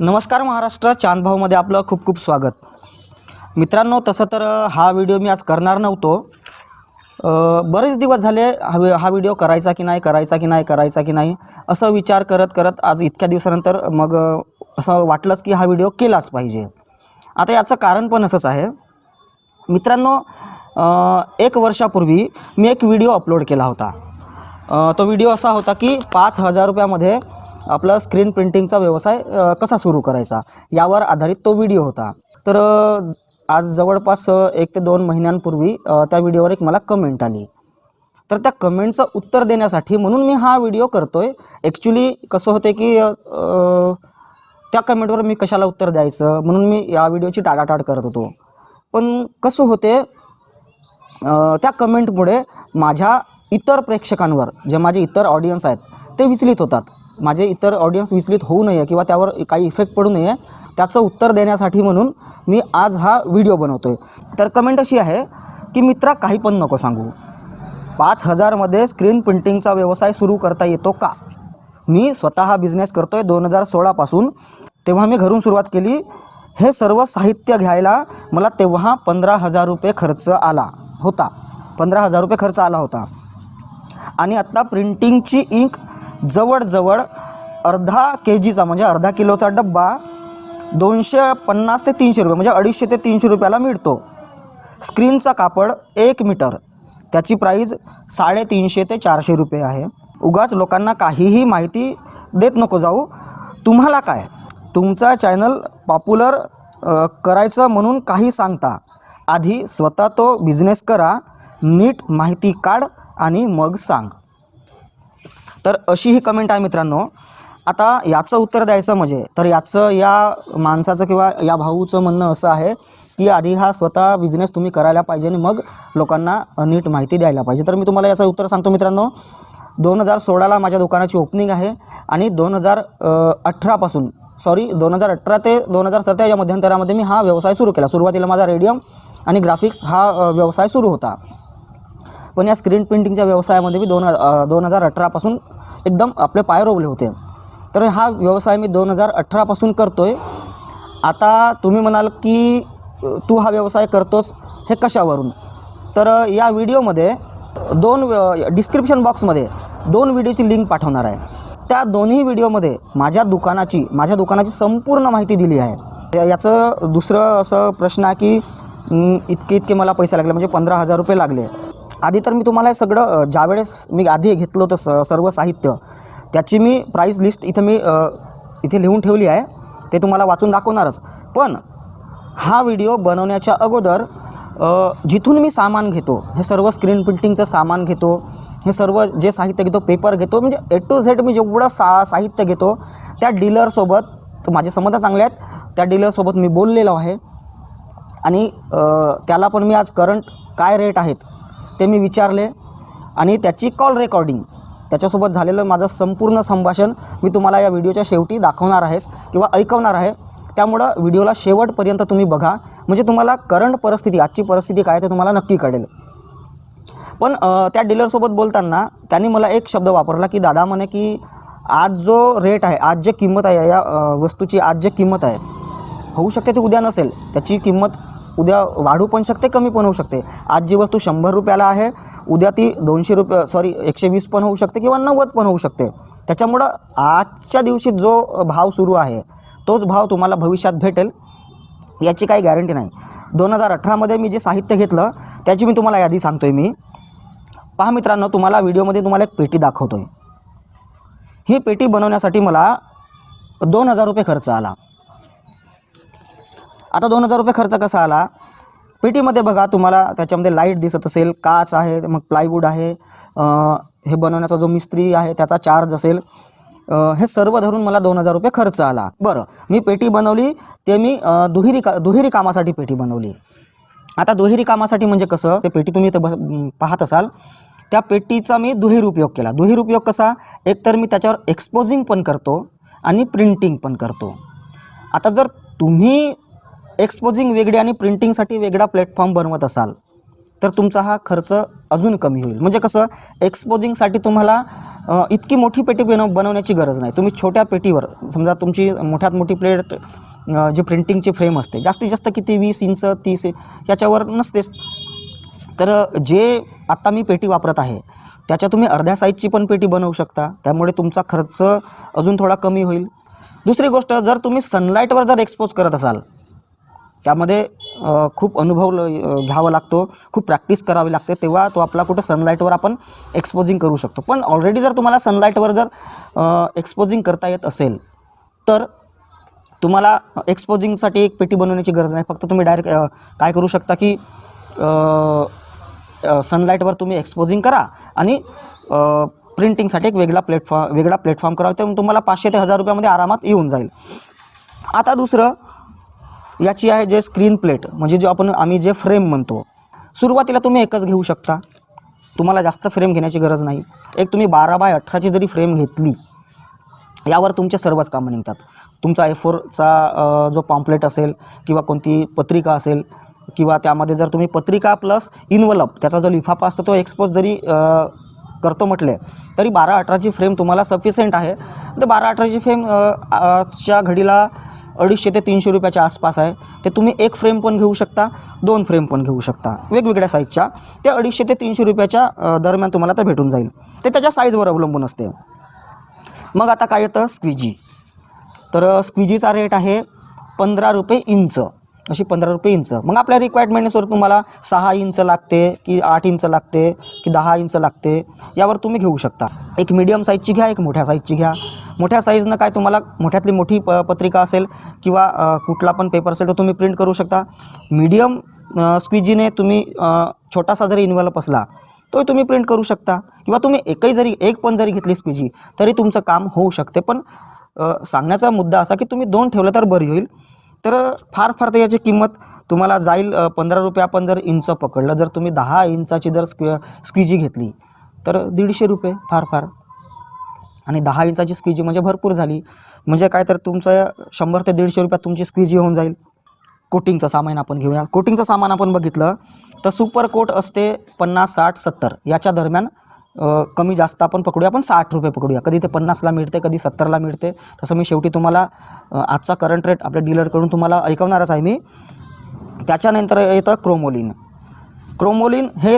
नमस्कार महाराष्ट्र चांदभाऊमध्ये आपलं खूप खूप स्वागत. मित्रांनो तसं तर हा व्हिडिओ मी आज करणार नव्हतो. बरेच दिवस झाले हा हा व्हिडिओ करायचा की नाही करायचा की नाही करायचा की नाही असं विचार करत करत आज इतक्या दिवसानंतर मग असं वाटलंच की हा व्हिडिओ केलाच पाहिजे. आता याचं कारण पण असंच आहे. मित्रांनो एक वर्षापूर्वी मी एक व्हिडिओ अपलोड केला होता. तो व्हिडिओ असा होता की पाच हजार रुपयामध्ये आपला स्क्रीन प्रिंटिंगचा व्यवसाय कसा सुरू करायचा? यावर आधारित तो व्हिडिओ होता. तर आज जवळपास एक ते दोन महिन्यांपूर्वी त्या व्हिडिओवर एक मला कमेंट आली. तर त्या कमेंटचं उत्तर देण्यासाठी म्हणून मी हा व्हिडिओ करतो आहे ॲक्च्युली कसं होते की त्या कमेंटवर मी कशाला उत्तर द्यायचं? म्हणून मी या व्हिडिओची टाळाटाळ करत होतो. पण कसं होते त्या कमेंटमुळे माझ्या इतर प्रेक्षकांवर जे माझे इतर ऑडियन्स आहेत ते विचलित होतात. माझे इतर ऑडियन्स विचलित होऊ नये किंवा त्यावर काही इफेक्ट पडू नये त्याचं उत्तर देण्यासाठी म्हणून मी आज हा व्हिडिओ बनवतो आहे तर कमेंट अशी आहे की मित्रा काही पण नको सांगू. पाच हजारमध्ये स्क्रीन प्रिंटिंगचा व्यवसाय सुरू करता येतो का? मी स्वतः हा बिझनेस करतो आहे दोन हजार सोळापासून. तेव्हा मी घरून सुरुवात केली. हे सर्व साहित्य घ्यायला मला तेव्हा पंधरा हजार रुपये खर्च आला होता. पंधरा हजार रुपये खर्च आला होता. आणि आत्ता प्रिंटिंगची इंक जवळजवळ अर्धा के जीचा म्हणजे अर्धा किलोचा डब्बा दोनशे पन्नास ते तीनशे रुपये म्हणजे अडीचशे ते तीनशे रुपयाला मिळतो. स्क्रीनचा कापड एक मीटर. त्याची प्राईज साडेतीनशे ते चारशे रुपये आहे. उगाच लोकांना काहीही माहिती देत नको जाऊ. तुम्हाला काय? तुमचा चॅनल पॉप्युलर करायचं म्हणून काही सांगता. आधी स्वतः तो बिझनेस करा नीट माहिती काढ आणि मग सांग. तर अशी ही कमेंट आहे मित्रांनो. आता याचं उत्तर द्यायचं म्हणजे तर याचं या माणसाचं किंवा या भाऊचं म्हणणं असं आहे की आधी हा स्वतः बिझनेस तुम्ही करायला पाहिजे आणि मग लोकांना नीट माहिती द्यायला पाहिजे. तर मी तुम्हाला याचं उत्तर सांगतो मित्रांनो. दोन हजार सोळाला माझ्या दुकानाची ओपनिंग आहे आणि दोन हजार अठरापासून सॉरी दोन हजार अठरा ते दोन हजार सतरा या मध्यंतरामध्ये मी हा व्यवसाय सुरू केला. सुरुवातीला माझा रेडियम आणि ग्राफिक्स हा व्यवसाय सुरू होता. पण या स्क्रीन प्रिंटिंगच्या व्यवसायामध्ये मी दोन दोन हजार अठरापासून एकदम आपले पाय रोवले होते. तर हा व्यवसाय मी दोन हजार अठरापासून करतो आहे आता तुम्ही म्हणाल की तू हा व्यवसाय करतोस हे कशावरून? तर या व्हिडिओमध्ये दोन डिस्क्रिप्शन बॉक्समध्ये दोन व्हिडिओची लिंक पाठवणार आहे. त्या दोन्ही व्हिडिओमध्ये माझ्या दुकानाची माझ्या दुकानाची संपूर्ण माहिती दिली आहे. याचं दुसरं असं प्रश्न आहे की इतके इतके मला पैसे लागले म्हणजे पंधरा हजार रुपये लागले. आधी तर मी तुम्हाला हे सगळं ज्यावेळेस मी आधी घेतलं होतं स सर्व साहित्य त्याची मी प्राईस लिस्ट इथं मी इथे लिहून ठेवली आहे. ते तुम्हाला वाचून दाखवणारच. पण हा व्हिडिओ बनवण्याच्या अगोदर जिथून मी सामान घेतो हे सर्व स्क्रीन प्रिंटिंगचं सामान घेतो हे सर्व जे साहित्य घेतो पेपर घेतो म्हणजे ए टू झेड मी जेवढं सा साहित्य घेतो त्या डीलरसोबत माझे संबंध चांगले आहेत त्या डीलरसोबत मी बोललेलो आहे. आणि त्याला पण मी आज करंट काय रेट आहेत ते मी विचारले आणि त्याची कॉल रेकॉर्डिंग त्याच्यासोबत झालेलं माझं संपूर्ण संभाषण मी तुम्हाला या व्हिडिओच्या शेवटी दाखवणार आहेस किंवा ऐकवणार आहे. त्यामुळं व्हिडिओला शेवटपर्यंत तुम्ही बघा. म्हणजे तुम्हाला करंट परिस्थिती आजची परिस्थिती काय ते तुम्हाला नक्की कळेल. पण त्या डीलरसोबत बोलताना त्यांनी मला एक शब्द वापरला की दादा म्हणे की आज जो रेट आहे आज जे किंमत आहे या वस्तूची आज जे किंमत आहे होऊ शकते ती उद्या नसेल त्याची किंमत उद्या वाढू पण शकते कमी पण होऊ शकते. आज जी वस्तू शंभर रुपयाला आहे उद्या ती दोनशे रुपये सॉरी एकशे वीस पण होऊ शकते किंवा नव्वद पण होऊ शकते. त्याच्यामुळं आजच्या दिवशी जो भाव सुरू आहे तोच भाव तुम्हाला भविष्यात भेटेल याची काही गॅरंटी नाही. दोन हजार अठरामध्ये मी जे साहित्य घेतलं त्याची मी तुम्हाला यादी सांगतो आहे मी. पहा मित्रांनो तुम्हाला व्हिडिओमध्ये तुम्हाला एक पेटी दाखवतो आहे ही पेटी बनवण्यासाठी मला दोन हजार रुपये खर्च आला. आता दोन हजार रुपये खर्च कसा आला? पेटीमध्ये बघा तुम्हाला त्याच्यामध्ये लाइट दिसत असेल काच आहे मग प्लायवूड आहे हे बनवण्याचा जो मिस्त्री आहे त्याचा चार्ज असेल. हे सर्व धरून मला दोन हजार रुपये खर्च आला. बरं मी पेटी बनवली ते मी दुहेरी का दुहेरी कामासाठी पेटी बनवली. आता दुहेरी कामासाठी म्हणजे कसं? ते पेटी तुम्ही इथं बस पाहत असाल. त्या पेटीचा मी दुहेरी उपयोग केला. दुहेरी उपयोग कसा? एकतर मी त्याच्यावर एक्सपोजिंग पण करतो आणि प्रिंटिंग पण करतो. आता जर तुम्ही एक्सपोजिंग वेगळी आणि प्रिंटिंगसाठी वेगळा प्लॅटफॉर्म बनवत असाल तर तुमचा हा खर्च अजून कमी होईल. म्हणजे कसं एक्सपोजिंगसाठी तुम्हाला इतकी मोठी पेटी बनव बनवण्याची गरज नाही. तुम्ही छोट्या पेटीवर समजा तुमची मोठ्यात मोठी प्लेट जी प्रिंटिंगची फ्रेम असते जास्तीत जास्त किती वीस इंच तीस याच्यावर नसतेच. तर जे आत्ता मी पेटी वापरत आहे त्याच्या तुम्ही अर्ध्या साईजची पण पेटी बनवू शकता. त्यामुळे तुमचा खर्च अजून थोडा कमी होईल. दुसरी गोष्ट जर तुम्ही सनलाईटवर जर एक्सपोज करत असाल त्यामध्ये खूप अनुभव ल- घ्यावा लागतो. खूप प्रॅक्टिस करावी लागते. तेव्हा तो आपला कुठं सनलाईटवर आपण एक्सपोजिंग करू शकतो. पण ऑलरेडी जर तुम्हाला सनलाईटवर जर एक्सपोजिंग करता येत असेल तर तुम्हाला एक्सपोजिंगसाठी एक पेटी बनवण्याची गरज नाही. फक्त तुम्ही डायरेक्ट काय करू शकता की सनलाईटवर तुम्ही एक्सपोजिंग करा आणि प्रिंटिंगसाठी एक वेगळा प्लॅटफॉर्म वेगळा प्लॅटफॉर्म करावा. तर तुम्हाला पाचशे ते हजार रुपयामध्ये आरामात येऊन जाईल. आता दुसरं याची आहे जे स्क्रीन प्लेट म्हणजे जो आपण आम्ही जे फ्रेम म्हणतो. सुरुवातीला तुम्ही एकच घेऊ शकता. तुम्हाला जास्त फ्रेम घेण्याची गरज नाही. एक तुम्ही बारा बाय अठराची जरी फ्रेम घेतली यावर तुमचे सर्वच कामं निघतात. तुमचा ए फोरचा जो पॉम्पलेट असेल किंवा कोणती पत्रिका असेल किंवा त्यामध्ये जर तुम्ही पत्रिका प्लस इनवलप त्याचा जो लिफाफा असतो तो एक्सपोज जरी करतो म्हटले तरी बारा अठराची फ्रेम तुम्हाला सफिशियंट आहे. तर बारा अठराची फ्रेम च्या आजच्या घडीला अडीचशे ते तीनशे रुपयाच्या आसपास आहे. ते तुम्ही एक फ्रेम पण घेऊ शकता दोन फ्रेम पण घेऊ शकता. वेगवेगळ्या साईजच्या ते अडीचशे ते तीनशे रुपयाच्या दरम्यान तुम्हाला ते भेटून जाईल. ते त्याच्या साईजवर अवलंबून असते. मग आता काय येतं? स्क्विजी तर स्क्विजीचा रेट आहे पंधरा रुपये इंच. अशी पंधरा रुपये इंच. मग आपल्या रिक्वायरमेंटनुसार तुम्हाला सहा इंच लागते की आठ इंच लागते की दहा इंच लागते यावर तुम्ही घेऊ शकता. एक मीडियम साईजची घ्या एक मोठ्या साईजची घ्या. मोठ्या साईजनं काय तुम्हाला मोठ्यातली मोठी प पत्रिका असेल किंवा कुठला पण पेपर असेल तर तुम्ही प्रिंट करू शकता. मीडियम स्क्विजीने तुम्ही छोटासा जरी इन्व्हॉल्प असला तो तुम्ही प्रिंट करू शकता. किंवा तुम्ही एकही जरी एक पण जरी घेतली स्क्विजी तरी तुमचं काम होऊ शकते. पण सांगण्याचा मुद्दा असा की तुम्ही दोन ठेवलं तर बरी होईल. तर फार फार तर याची किंमत तुम्हाला जाईल पंधरा रुपये आपण जर इंच पकडलं जर तुम्ही दहा इंचाची जर स्क्वि स्क्विजी घेतली तर दीडशे रुपये फार फार. आणि दहा इंचाची स्क्विजी म्हणजे भरपूर झाली. म्हणजे काय तर तुमचं शंभर ते दीडशे रुपयात तुमची स्क्विजी होऊन जाईल. कोटिंगचं सामान आपण घेऊया. कोटिंगचं सामान आपण बघितलं तर सुपर कोट असते पन्नास साठ सत्तर. याच्या दरम्यान कमी जास्त आपण पकडूया. आपण साठ रुपये पकडूया. कधी ते पन्नासला मिळते कधी सत्तरला मिळते. तसं मी शेवटी तुम्हाला आजचा करंट रेट आपल्या डीलरकडून तुम्हाला ऐकवणारच आहे मी. त्याच्यानंतर येतं क्रोमोलिन क्रोमोलिन हे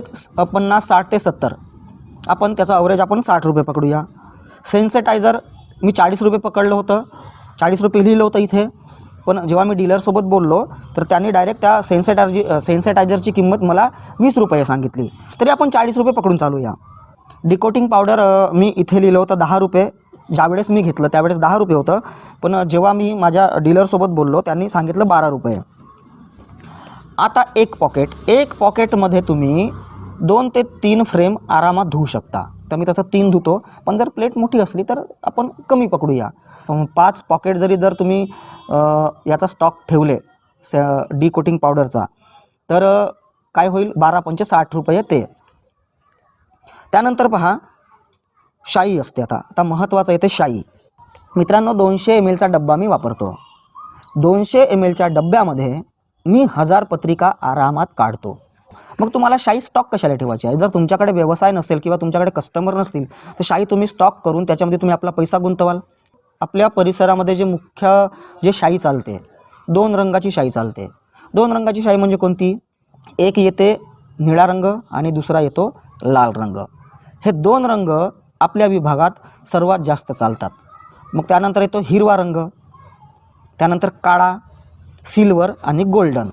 पन्नास साठ ते सत्तर. आपण त्याचा अवरेज आपण साठ रुपये पकडूया. सेन्सेटायझर मी चाळीस रुपये पकडलं होतं. चाळीस रुपये लिहिलं होतं इथे. पण जेव्हा मी डीलरसोबत बोललो तर त्यांनी डायरेक्ट त्या सेन्सेटायजी सेन्सेटायझरची किंमत मला वीस रुपये सांगितली. तरी आपण चाळीस रुपये पकडून चालूया. डिकोटिंग पावडर मी इथे लिहिलं होतं दहा रुपये. ज्यावेळेस मी घेतलं त्यावेळेस दहा रुपये होतं. पण जेव्हा मी माझ्या डीलरसोबत बोललो त्यांनी सांगितलं बारा रुपये. आता एक पॉकेट एक पॉकेटमध्ये तुम्ही दोन ते तीन फ्रेम आरामात धुवू शकता. तर मी तसं तीन धुतो. पण जर प्लेट मोठी असली तर आपण कमी पकडूया. पाच पॉकेट जरी जर तुम्ही याचा स्टॉक ठेवले स डी कोटिंग पावडरचा तर काय होईल? बारा पंचे साठ रुपये ते. त्यानंतर पहा शाई असते आता. आता महत्त्वाचं येते शाई. मित्रांनो दोनशे एम एलचा डब्बा मी वापरतो. दोनशे एम एलच्या डब्यामध्ये मी हजार पत्रिका आरामात काढतो. मग तुम्हाला शाई स्टॉक कशाला ठेवायची आहे? जर तुमच्याकडे व्यवसाय नसेल किंवा तुमच्याकडे कस्टमर नसतील तर शाई तुम्ही स्टॉक करून त्याच्यामध्ये तुम्ही आपला पैसा गुंतवाल. आपल्या परिसरामध्ये जे मुख्य जे शाई चालते दोन रंगाची शाई चालते. दोन रंगाची शाई म्हणजे कोणती? एक येते निळा रंग आणि दुसरा येतो लाल रंग. हे दोन रंग आपल्या विभागात सर्वात जास्त चालतात. मग त्यानंतर येतो हिरवा रंग त्यानंतर काळा सिल्वर आणि गोल्डन.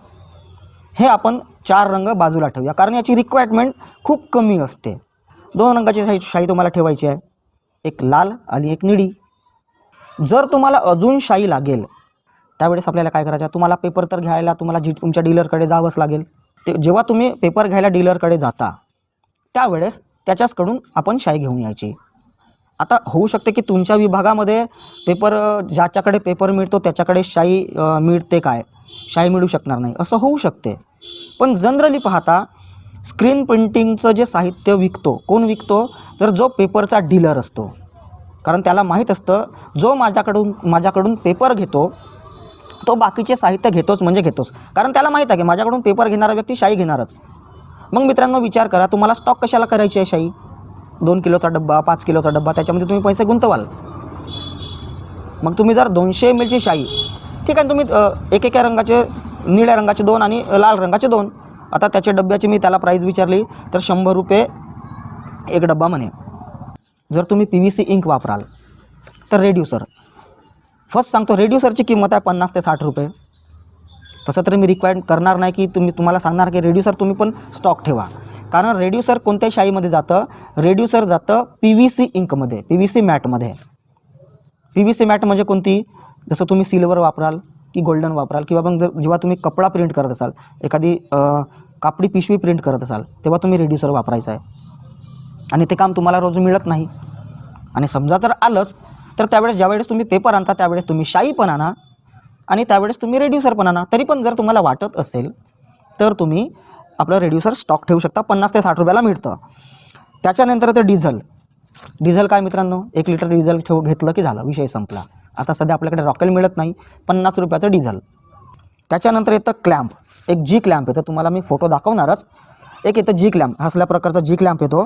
हे आपण चार रंग बाजूला ठेवूया. कारण याची रिक्वायरमेंट खूप कमी असते. दोन रंगाची शाई शाई तुम्हाला ठेवायची आहे. एक लाल आणि एक निळी. जर तुम्हाला अजून शाई लागेल त्यावेळेस आपल्याला काय करायचं? आहे? तुम्हाला पेपर तर घ्यायला तुम्हाला जी तुमच्या डीलरकडे जावंच लागेल. ते जेव्हा तुम्ही पेपर घ्यायला डीलरकडे जाता त्यावेळेस त्याच्याचकडून आपण शाई घेऊन यायची. आता होऊ शकते की तुमच्या विभागामध्ये पेपर ज्याच्याकडे पेपर मिळतो त्याच्याकडे शाई मिळते काय? शाई मिळू शकणार नाही. असं होऊ शकते. पण जनरली पाहता स्क्रीन प्रिंटिंगचं जे साहित्य विकतो कोण विकतो? तर जो पेपरचा डीलर असतो. कारण त्याला माहीत असतं जो माझ्याकडून माझ्याकडून पेपर घेतो तो बाकीचे साहित्य घेतोच म्हणजे घेतोच. कारण त्याला माहीत आहे की माझ्याकडून पेपर घेणारा व्यक्ती शाई घेणारच. मग मित्रांनो विचार करा तुम्हाला स्टॉक कशाला करायची आहे शाई दोन किलोचा डब्बा पाच किलोचा डब्बा त्याच्यामध्ये तुम्ही पैसे गुंतवाल. मग तुम्ही जर दोनशे एम एलची शाई ठीक आहे तुम्ही एक एकेका रंगाचे निळ्या रंगाचे दोन आणि लाल रंगाचे दोन. आता त्याच्या डब्याची मी त्याला प्राईस विचारली तर शंभर रुपये एक डब्बा म्हणे. जर तुम्ही पी व्ही सी इंक वापराल तर रेड्युसर फर्स्ट सांगतो रेड्युसरची किंमत आहे पन्नास ते साठ रुपये. तसं तर मी रिक्वायर्ड करणार नाही की तुम्ही तुम्हाला सांगणार की रेड्युसर तुम्ही पण स्टॉक ठेवा. कारण रेड्युसर कोणत्याही शाईमध्ये जातं रेड्युसर जातं पी व्ही सी इंकमध्ये पी व्ही सी मॅटमध्ये पी व्ही सी मॅट म्हणजे कोणती? जसं तुम्ही सिल्वर वापराल की गोल्डन वापराल किंवा मग जर जेव्हा तुम्ही कपडा प्रिंट करत असाल एखादी कापडी पिशवी प्रिंट करत असाल तेव्हा तुम्ही रेड्युसर वापरायचं आहे. आणि ते काम तुम्हाला रोज मिळत नाही. आणि समजा तर आलंच तर त्यावेळेस ज्यावेळेस तुम्ही पेपर आणता त्यावेळेस तुम्ही शाई पण आणा आणि त्यावेळेस तुम्ही रेड्युसर पण आणा. तरी पण जर तुम्हाला वाटत असेल तर तुम्ही आपलं रेड्युसर स्टॉक ठेवू शकता. पन्नास ते साठ रुपयाला मिळतं. त्याच्यानंतर ते डिझल डिझेल काय मित्रांनो? एक लिटर डिझेल ठेव घेतलं की झालं. विषय संपला. आता सध्या आपल्याकडे रॉकेल मिळत नाही पन्नास रुपयाचं डिझेल. त्याच्यानंतर येतं क्लॅम्प एक जी क्लॅम्प येतं तुम्हाला मी फोटो दाखवणारच. एक येतं जी क्लॅम्प हा असल्या प्रकारचा जी क्लॅम्प येतो.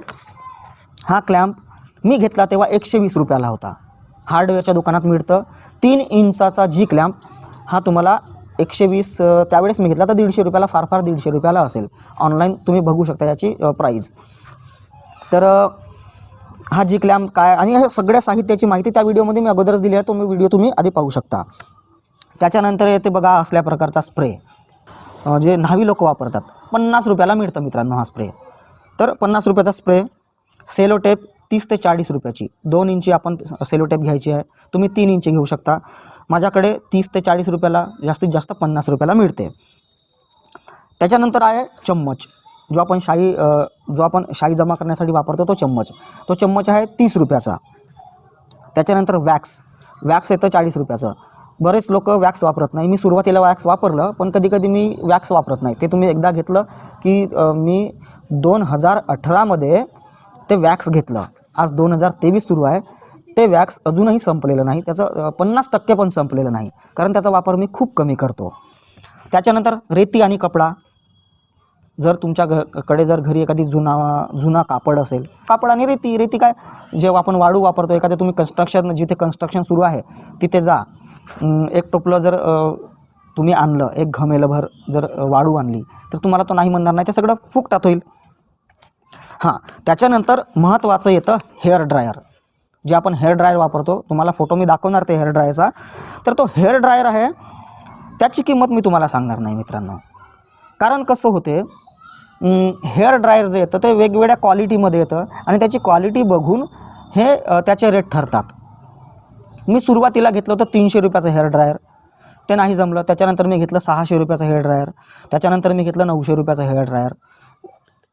हा क्लॅम्प मी घेतला तेव्हा एकशे वीस रुपयाला होता. हार्डवेअरच्या दुकानात मिळतं. तीन इंचाचा जी क्लॅम्प हा तुम्हाला एकशे वीस त्यावेळेस मी घेतला तर दीडशे रुपयाला फार फार दीडशे रुपयाला असेल. ऑनलाईन तुम्ही बघू शकता याची प्राईज तर हा जी क्लॅम्प काय आणि ह्या सगळ्या साहित्याची माहिती त्या व्हिडिओमध्ये मी अगोदरच दिली आहे तो मी व्हिडिओ तुम्ही आधी पाहू शकता. त्याच्यानंतर येते बघा असल्या प्रकारचा स्प्रे जे न्हावी लोक वापरतात. पन्नास रुपयाला मिळतं मित्रांनो हा स्प्रे तर पन्नास रुपयाचा स्प्रे सेलो टेप तीस ते चाळीस रुपयाची. दोन इंची आपण सेलो टेप घ्यायची आहे. तुम्ही तीन इंची घेऊ शकता. माझ्याकडे तीस ते चाळीस रुपयाला जास्तीत जास्त पन्नास रुपयाला मिळते. त्याच्यानंतर आहे चम्मच. जो आपण शाई जो आपण शाई जमा करण्यासाठी वापरतो तो चम्मच. तो चम्मच आहे तीस रुपयाचा. त्याच्यानंतर वॅक्स. वॅक्स येतं चाळीस रुपयाचं. बरेच लोक वॅक्स वापरत नाही. मी सुरुवातीला वॅक्स वापरलं पण कधी कधी मी वॅक्स वापरत नाही. ते तुम्ही एकदा घेतलं की मी दोन हजार अठरामध्ये ते वॅक्स घेतलं. आज दोन हजार तेवीस सुरू आहे. ते वॅक्स अजूनही संपलेलं नाही. त्याचं पन्नास टक्के पण संपलेलं नाही. कारण त्याचा वापर मी खूप कमी करतो. त्याच्यानंतर रेती आणि कपडा. जर तुमच्या घ कडे जर घरी एखादी जुना जुना कापड असेल कापड आणि रेती रेती काय? जेव्हा आपण वाळू वापरतो एखाद्या तुम्ही कन्स्ट्रक्शन जिथे कन्स्ट्रक्शन सुरू आहे तिथे जा. एक टोपलं जर तुम्ही आणलं एक घमेलभर जर वाळू आणली तर तुम्हाला तो नाही म्हणणार नाही ते सगळं फुकटात होईल. हां त्याच्यानंतर महत्त्वाचं येतं हेअर ड्रायर जे आपण हेअर ड्रायर वापरतो तुम्हाला फोटो मी दाखवणार ते हेअर ड्रायरचा तर तो हेअर ड्रायर आहे त्याची किंमत मी तुम्हाला सांगणार नाही मित्रांनो. कारण कसं होते हेअर ड्रायर जे येतं ते वेगवेगळ्या क्वालिटीमध्ये येतं आणि त्याची क्वालिटी बघून हे त्याचे रेट ठरतात. मी सुरुवातीला घेतलं होतं तीनशे रुपयाचं हेअर ड्रायर ते नाही जमलं. त्याच्यानंतर मी घेतलं सहाशे रुपयाचं हेअर ड्रायर त्याच्यानंतर मी घेतलं नऊशे रुपयाचं हेअर ड्रायर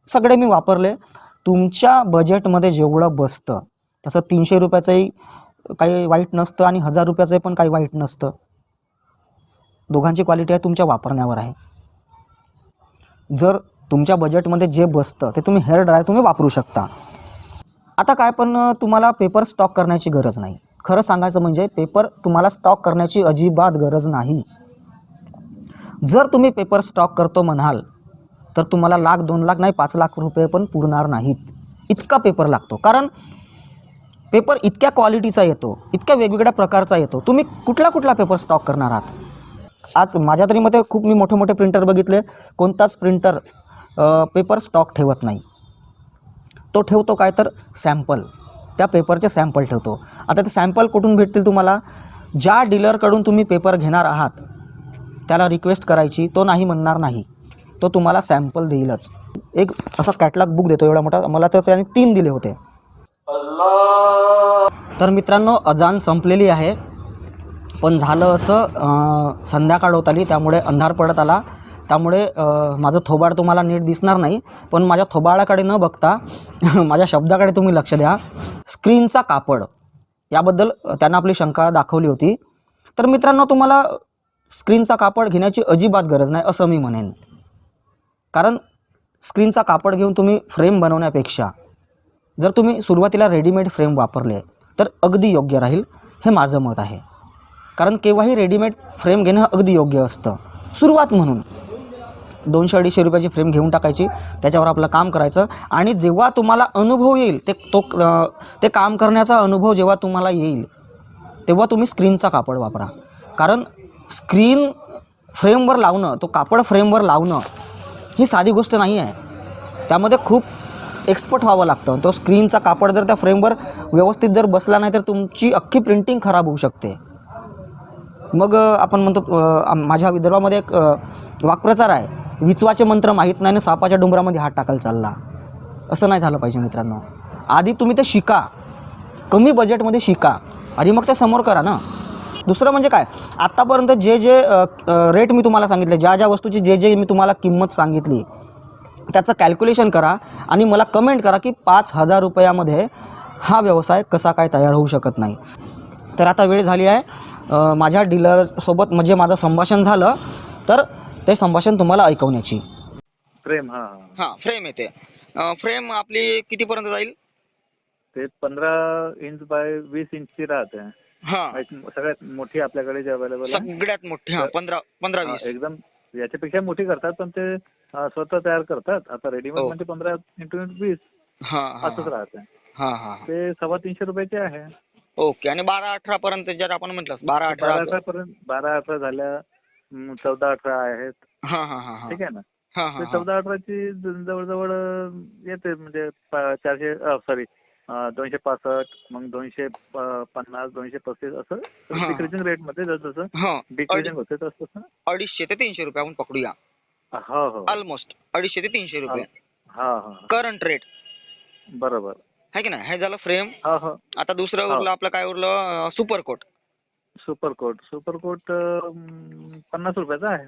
सगळे मी वापरले. तुमच्या बजेटमध्ये जेवढं बसतं तसं तीनशे रुपयाचंही काही वाईट नसतं आणि हजार रुपयाचंही पण काही वाईट नसतं. दोघांची क्वालिटी आहे तुमच्या वापरण्यावर आहे. जर तुमच्या बजेटमध्ये जे बसतं ते तुम्ही हेअर ड्रायर तुम्ही वापरू शकता. आता काय पण तुम्हाला पेपर स्टॉक करण्याची गरज नाही. खरं सांगायचं म्हणजे पेपर तुम्हाला स्टॉक करण्याची अजिबात गरज नाही. जर तुम्ही पेपर स्टॉक करतो म्हणाल तर तुम्हाला लाख दोन लाख नाही पाच लाख रुपये पण पुरणार नाहीत. इतका पेपर लागतो. कारण पेपर इतक्या क्वालिटीचा येतो इतक्या वेगवेगळ्या प्रकारचा येतो. तुम्ही कुठला कुठला पेपर स्टॉक करणार आहात? आज माझ्या तरी मते खूप मी मोठे मोठे प्रिंटर बघितले. कोणताच प्रिंटर पेपर स्टॉक ठेवत नाही. तो ठेवतो काय तर सॅम्पल त्या पेपरचे सॅम्पल ठेवतो. आता ते सॅम्पल कुठून भेटतील तुम्हाला? ज्या डीलरकडून तुम्ही पेपर घेणार आहात त्याला रिक्वेस्ट करायची तो नाही म्हणणार नाही. तो तुम्हाला सॅम्पल देईलच. एक असा कॅटलॉग बुक देतो एवढा मोठा. मला तर त्याने तीन दिले होते. तर मित्रांनो अजान संपलेली आहे. पण झालं असं संध्याकाळ होत आली त्यामुळे अंधार पडत आला. त्यामुळे माझं थोबाड तुम्हाला नीट दिसणार नाही पण माझ्या थोबाळाकडे न बघता माझ्या शब्दाकडे तुम्ही लक्ष द्या. स्क्रीनचा कापड. याबद्दल त्यांना आपली शंका दाखवली होती. तर मित्रांनो तुम्हाला स्क्रीनचा कापड घेण्याची अजिबात गरज नाही असं मी म्हणेन. कारण स्क्रीनचा कापड घेऊन तुम्ही फ्रेम बनवण्यापेक्षा जर तुम्ही सुरुवातीला रेडीमेड फ्रेम वापरले तर अगदी योग्य राहील हे माझं मत आहे. कारण केव्हाही रेडीमेड फ्रेम घेणं अगदी योग्य असतं. सुरुवात म्हणून. दोनशे अडीचशे रुपयाची फ्रेम घेऊन टाकायची. त्याच्यावर आपलं काम करायचं. आणि जेव्हा तुम्हाला अनुभव येईल ते तो ते काम करण्याचा अनुभव जेव्हा तुम्हाला येईल तेव्हा तुम्ही स्क्रीनचा कापड वापरा. कारण स्क्रीन फ्रेमवर लावणं तो कापड फ्रेमवर लावणं ही साधी गोष्ट नाही आहे. त्यामध्ये खूप एक्सपर्ट व्हावं लागतं. तो स्क्रीनचा कापड जर त्या फ्रेमवर व्यवस्थित जर बसला नाही तर तुमची अख्खी प्रिंटिंग खराब होऊ शकते. मग आपण म्हणतो माझ्या विदर्भामध्ये एक वाक्प्रचार आहे. विचवाचे मंत्र माहीत नाही आणि सापाच्या डोंगरामध्ये हात टाकायला चालला. असं नाही झालं पाहिजे मित्रांनो. आधी तुम्ही ते शिका. कमी बजेटमध्ये शिका. आणि मग ते समोर करा ना. दुसरं म्हणजे काय? आत्तापर्यंत जे जे रेट मी तुम्हाला सांगितले ज्या ज्या वस्तूची जे जे मी तुम्हाला किंमत सांगितली त्याचं कॅल्क्युलेशन करा आणि मला कमेंट करा की पाच हजार रुपयामध्ये हा व्यवसाय कसा काय तयार होऊ शकत नाही. तर आता वेळ झाली आहे. माझ्या डीलरसोबत म्हणजे माझं संभाषण झालं. तर ते संभाषण तुम्हाला ऐकवण्याची. फ्रेम हा हा. हां फ्रेम येते. फ्रेम आपली कितीपर्यंत जाईल? ते पंधरा इंच बाय वीस इंचची राहते. हां. एक सगळ्यात मोठी आपल्याकडे जे अवेलेबल आहे. सगळ्यात मोठी हां पंधरा पंधरा हा, वीस. एकदम याच्यापेक्षा मोठी करतात पण ते अं, स्वतः तयार करतात. आता रेडीमेड हो. म्हणजे पंधरा इंटू वीस हां हां असंच राहते. हां हां ते सव्वा तीनशे रुपयाचे आहे. ओके आणि बारा अठरा पर्यंत जर आपण म्हटलं बारा बारा अठरा अठरा पर्यंत बारा अठरा झाल्या चौदा अठरा आहेत. ठीक आहे ना? हां ते चौदा अठराची ज- जवळजवळ अं, येते म्हणजे चारशे सॉरी दोनशे पासष्ट मग दोनशे पन्नास दोनशे पस्तीस असं. डिक्रिजिंग रेटमध्ये जसं जसं डिक्रिजिंग होते तसं तसं अडीचशे ते तीनशे रुपये आपण पकडूया. हो हो. ऑलमोस्ट अडीचशे ते तीनशे रुपये. हा हा करंट रेट बरोबर. आहे की नाही? हे झालं फ्रेम हा हो. आता दुसरं हो. उरलं आपलं काय उरलं? Super coat super coat. Super coat अं, पन्नास रुपयाचा आहे.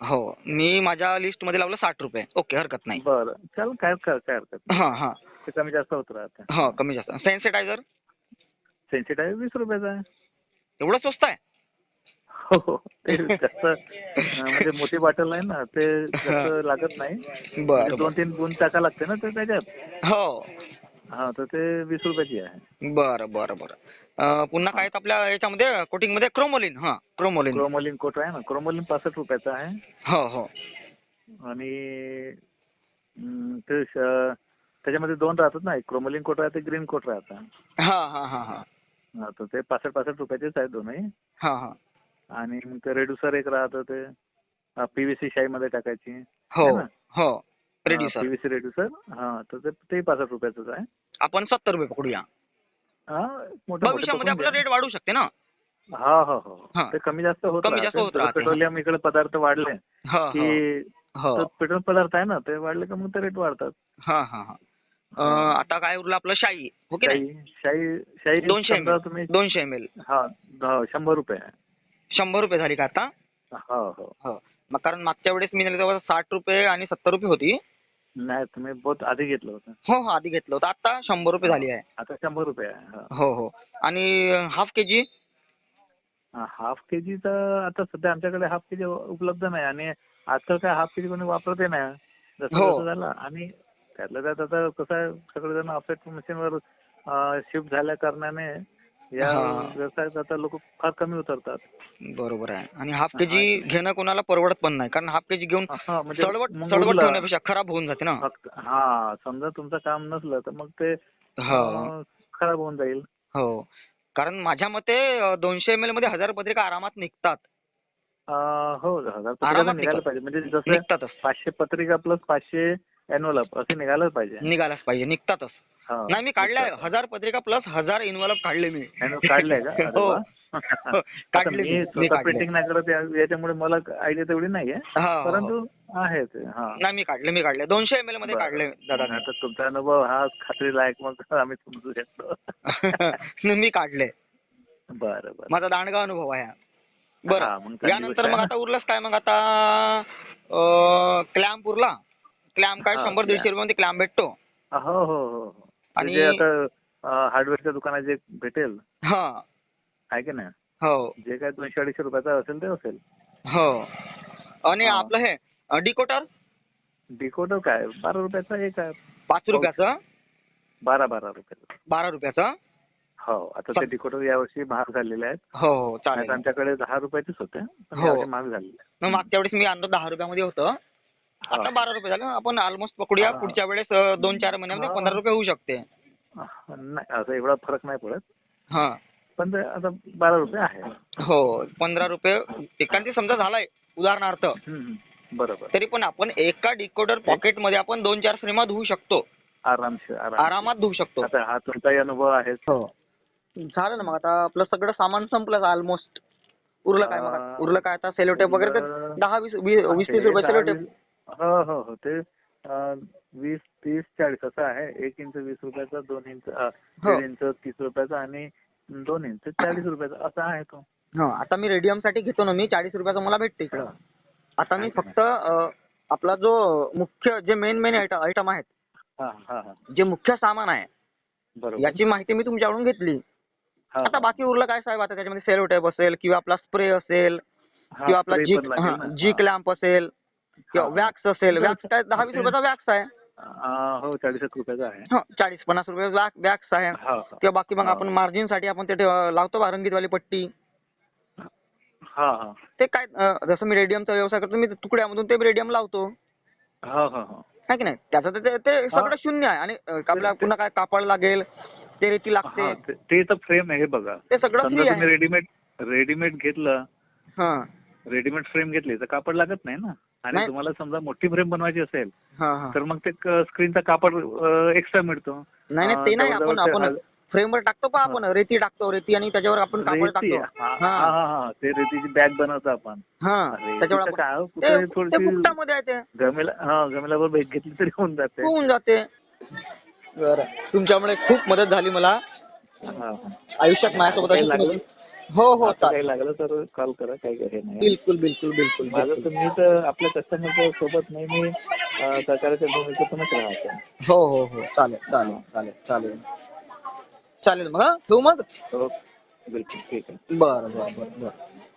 हो. मी माझ्या लिस्टमध्ये लावलं साठ रुपये. ओके हरकत नाही. बरं. चल काय काय काय हरकत नाही. हां हां. ते कमी जास्त होत राहते. हो कमी जास्त. सेन्सिटायझर? सेन्सिटाईव्ह वीस रुपयाचा आहे. एवढं स्वस्त आहे? हो हो. ते जास्त अं, म्हणजे मोठी बॉटल आहे ना ते जास्त लागत नाही. म्हणजे बरं. दोन तीन गुण टाका लागते ना ते त्याच्यात. हो. हा तर ते वीस रुपयाची आहे. बरं बरं बरं. अं, पुन्हा काय आहेत आपल्या याच्यामध्ये? कोटिंगमध्ये क्रोमोलिन हां क्रोमोलिन. क्रोमोलिन कोट आहे ना? क्रोमोलिन पासष्ट रुपयाचा आहे. हो हो. आणि अं, ते श- त्याच्यामध्ये दोन राहतात ना. एक क्रोमोलिन कोट राहते ग्रीन कोट राहतं. हां हां हां हां. हा तर ते पासष्ट पासष्ट रुपयाचेच आहेत दोन्ही. हां हां. आणि मग ते रेड्युसर एक राहतं ते पीव्हीसी शाईमध्ये टाकायची. हो है ना? हो. रेड्युसर पीव्हीसी रेड्युसर हा तर ते ते पासष्ट रुपयाचंच आहे. आपण सत्तर रुपये पकडूया. हा मोठे मोठे भविष्यामध्ये पकडून आपला द्या. रेट वाढू शकते ना? हा हो हो. हा. ते कमी जास्त होत कमी जास्त राहते. होत राहते, हा. पेट्रोलियम इकडे पदार्थ वाढले हो की हो. तो पेट्रोल पदार्थ आहे ना ते वाढले का मग ते रेट वाढतात. हां हां हां. अं, आता काय उरलं आपलं? शाई हो की नाही? शाही शाही शाही दोनशे समजा ml. तुम्ही दोनशे एम एल हा हा, शंभर रुपये आहे. शंभर रुपये झाली का आता? हो हो. हो. मग कारण मागच्या वेळेस मी नेलं तेव्हा साठ रुपये आणि सत्तर रुपये होती. नाही तुम्ही बहुत आधी घेतलं होतं. हो हो आधी घेतलं होतं. आता शंभर रुपये झाली आहे. आता शंभर रुपये आहे हा. हो हो. आणि हाफ के जी हा, हाफ के जीचा आता सध्या आमच्याकडे हाफ के जी उपलब्ध नाही आणि आजकाल काय हाफ के जी कोणी वापरते नाही जसं हो. जसं झालं. आणि त्यातलं त्यात आता कसं आहे सगळेजण ऑफसेट मशीनवर शिफ्ट झाल्या कारणाने या. व्यवसायात आता लोक फार कमी उतरतात. बरोबर आहे. आणि हाफ के जी घेणं कोणाला परवडत पण नाही. कारण हाफ के जी घेऊन म्हणजे. ठेवण्यापेक्षा खराब होऊन जाते ना. हा समजा तुमचं काम नसलं तर मग ते हो. खराब होऊन जाईल. हो. कारण माझ्या मते दोनशे एम एलमध्ये हजार पत्रिका आरामात निघतात. हो हजार पत्रिका निघायला. पाहिजे. म्हणजे जसं पाचशे पत्रिका प्लस पाचशे एनवलप असे निघायलाच पाहिजे. निघायलाच पाहिजे निघतातच. हा. नाही मी काढलाय. हजार पत्रिका प्लस हजार इन्व्हॉल्व काढले मी. काढलंय का? अरे हो. वा. हो, आता काढले मी मी मी स्वतः काढले. प्रिंटिंग नाही करत या- याच्यामुळे मला आयडिया तेवढी नाहीये. हा, हो, हो. परंतु आहे ते हा. नाही मी काढले मी काढले. दोनशे एम एलमध्ये बरं. काढले दादा मी. आता तुमचा अनुभव हा खात्री लायक मग आम्ही समजू शकतो. मी काढले. बरं बरं. माझा दांडगा अनुभव आहे हा. हा, बरं. मग चांगली यानंतर गोष्ट मग आहे आता उरलंच काय? मग आता क्लॅम्प उरला. क्लॅम्प काय हा, शंभर दीडशे. रुपये मध्ये क्लॅम्प भेटतो. हो हो हो. आणि- म्हणजे आता हार्डवेअरच्या दुकानात जे भेटेल. हा. आहे की नाही? हो. जे काय दोनशे अडीचशे रुपयाचा असेल ते असेल. हो. आणि हा. आपलं हे डिकोटर डिकोडर काय? बारा रुपयाचा एक आहे. पाच हो. रुपयाचं? बारा बारा रुपयाचा. बारा रुपयाचं? हो. आता ते डिकोडर यावर्षी महाग झालेले आहेत. हो हो नाहीतर चालेल आमच्याकडे दहा रुपयाचेच होते. पण हो. यावर्षी महाग झालेले आहेत. मग मागच्या वेळेस मी आणलं दहा रुपयामध्ये होतं. आता बारा रुपये झाले आपण ऑलमोस्ट पकडूया. पुढच्या वेळेस दोन चार महिन्यामध्ये. पंधरा रुपये होऊ शकते. नाही असं एवढा फरक नाही पडत. हा. पण आता बारा रुपये आहे. हो पंधरा रुपये एखादी समजा झालाय उदाहरणार्थ. बरोबर. तरी पण आपण एका डिकोडर पॉकेटमध्ये आपण दोन चार सिनेमा धुवू शकतो. आरामशीर आरामात धुवू शकतो. हा तुमचाही अनुभव आहे. हो. झालं ना मग आता आपलं सगळं सामान संपलं ऑलमोस्ट उरलं काय मग उरलं काय आता? सेलोटेप वगैरे दहा वीस वीस तीस रुपये सेलोटेप हो हो हो. ते वीस तीस चाळीस असं आहे. एक इंच वीस रुपयाचा दोन इंच हो. दीड इंच तीस रुपयाचा आणि दोन इंच चाळीस रुपयाचा. असा आहे तो. हा आता मी रेडियमसाठी घेतो ना मी चाळीस रुपयाचा मला भेटते इकडं. आता मी फक्त आपला जो मुख्य जे मेन मेन आयटम आहेत. हा हा हा. जे मुख्य सामान आहे. बरोबर. याची माहिती मी तुमच्याकडून घेतली. हा, आता बाकी उरलं काय साहेब? आता त्याच्यामध्ये सेलो टेप असेल किंवा आपला स्प्रे असेल हा, किंवा आपला. जी क्लॅम्प असेल किंवा. वॅक्स असेल वॅक्स काय दहा वीस रुपयाचा वॅक्स आहे. हा, हो चाळीस एक रुपयाचा आहे. हा, चाळीस पन्नास रुपये वॅक्स आहे. हा हा. किंवा बाकी मग. आपण मार्जिनसाठी आपण ते ठेव- लावतो बा रंगीतवाली पट्टी. हा हा. ते काय अं, जसं मी रेडियमचा व्यवसाय करतो मी तुकड्यामधून ते रेडियम लावतो. हा हा हा. आहे की नाही? त्याचं तर ते- ते सगळं शून्य आहे. आणि अं, आपल्याला पुन्हा काय कापड लागेल ते रेती लागते. हा, ते- ते तर फ्रेम आहे हे बघा. ते सगळं समजा फ्री तुम्ही आहे. रेडीमेड रेडीमेड घेतलं. हा. रेडीमेड फ्रेम घेतली तर कापड लागत नाही ना? आणि. तुम्हाला समजा मोठी फ्रेम बनवायची असेल तर मग ते स्क्रीनचा कापड एक्स्ट्रा मिळतो. नाही नाही ते नाही आपण आपण फ्रेमवर टाकतो पहा आपण? रेती टाकतो रेती आणि त्याच्यावर आपण कापड टाकतो. ते रेतीची बॅग बनवतो आपण. हा अरे, त्याच्यावर तिथं आपण काय हो, ते कुठे ते थोडीशी फुकटामध्ये आहे ते. गमेला हा गमेला बरोबर घेतली तरी होऊन जाते. होऊन जाते. बरं. तुमच्यामुळे खूप मदत झाली मला. आयुष्यात माझ्यासोबत हो हो चालेल. काही लागलं तर कॉल करा काही हे नाही. बिलकुल बिलकुल बिलकुल माझं बिलकुल. तर मी तर आपल्या कस्टमरच्या सोबत नेहमी अं, सहकार्याच्या भूमिकेतूनच राहतो हो हो हो. चालेल चालेल चालेल चालेल. चालेल मग हा? ठेवू मग? हो बिलकुल ठीक आहे. बरं बरं बरं बरं.